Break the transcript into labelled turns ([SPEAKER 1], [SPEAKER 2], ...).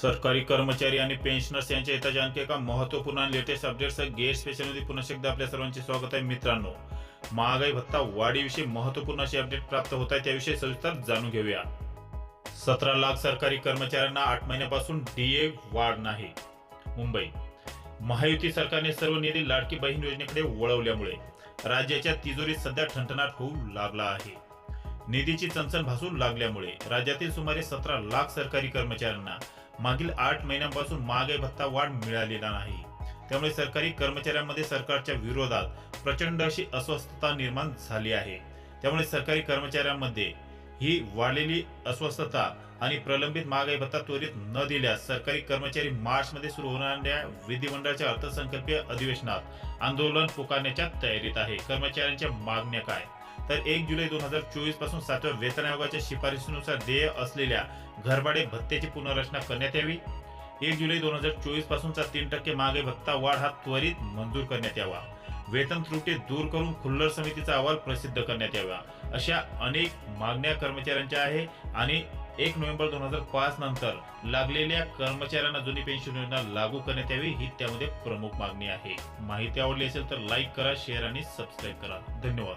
[SPEAKER 1] सरकारी कर्मचारी आणि पेन्शनर्स यांच्या हिताच्या आणखी एका महत्त्वपूर्ण आणि लेटेस्ट अपडेट्स गेट स्पेशलमध्ये पुन्हा एकदा आपल्या सर्वांचे स्वागत आहे मित्रांनो. महागाई भत्ता वाढीविषयी महत्त्वपूर्ण अशी अपडेट प्राप्त होत आहे त्याविषयी सविस्तर जाणून घेऊया. सतरा लाख सरकारी कर्मचाऱ्यांना आठ महिन्यापासून डीए वाढ नाही. मुंबई. महायुती सरकारने सर्व निधी लाडकी बहीण योजनेकडे वळवल्यामुळे राज्याच्या तिजोरीत सध्या ठणठणाट होऊ लागला आहे. निधीची चणचण भासू लागल्यामुळे राज्यातील सुमारे सतरा लाख सरकारी कर्मचाऱ्यांना मागील आठ महिन्यांपासून महागाई भत्ता वाढ मिळालेला नाही. त्यामुळे सरकारी कर्मचाऱ्यांमध्ये सरकारच्या विरोधात प्रचंड अशी अस्वस्थता निर्माण झाली आहे. त्यामुळे सरकारी कर्मचाऱ्यांमध्ये ही वाढलेली अस्वस्थता आणि प्रलंबित महागाई भत्ता त्वरित न दिल्यास सरकारी कर्मचारी मार्चमध्ये सुरू होणाऱ्या विधिमंडळाच्या अर्थसंकल्पीय अधिवेशनात आंदोलन पुकारण्याच्या तयारीत आहे. कर्मचाऱ्यांच्या मागण्या काय? तर एक जुलै दोन हजार चोवीसपासून सातव्या वेतन आयोगाच्या शिफारशीनुसार देय असलेल्या घरभाडे भत्त्याची पुनर्रचना करण्यात यावी. एक जुलै दोन हजार चोवीस पासूनचा तीन टक्के मागे भत्ता वाढ हा त्वरित मंजूर करण्यात यावा. वेतन त्रुटी दूर करून खुल्लर समितीचा अहवाल प्रसिद्ध करण्यात यावा. अशा अनेक मागण्या कर्मचाऱ्यांच्या आहे आणि एक नोव्हेंबर दोन हजार पाच नंतर लागलेल्या कर्मचाऱ्यांना जुनी पेन्शन योजना लागू करण्यात यावी ही त्यामध्ये प्रमुख मागणी आहे. माहिती आवडली असेल तर लाईक करा शेअर आणि सबस्क्राईब करा. धन्यवाद.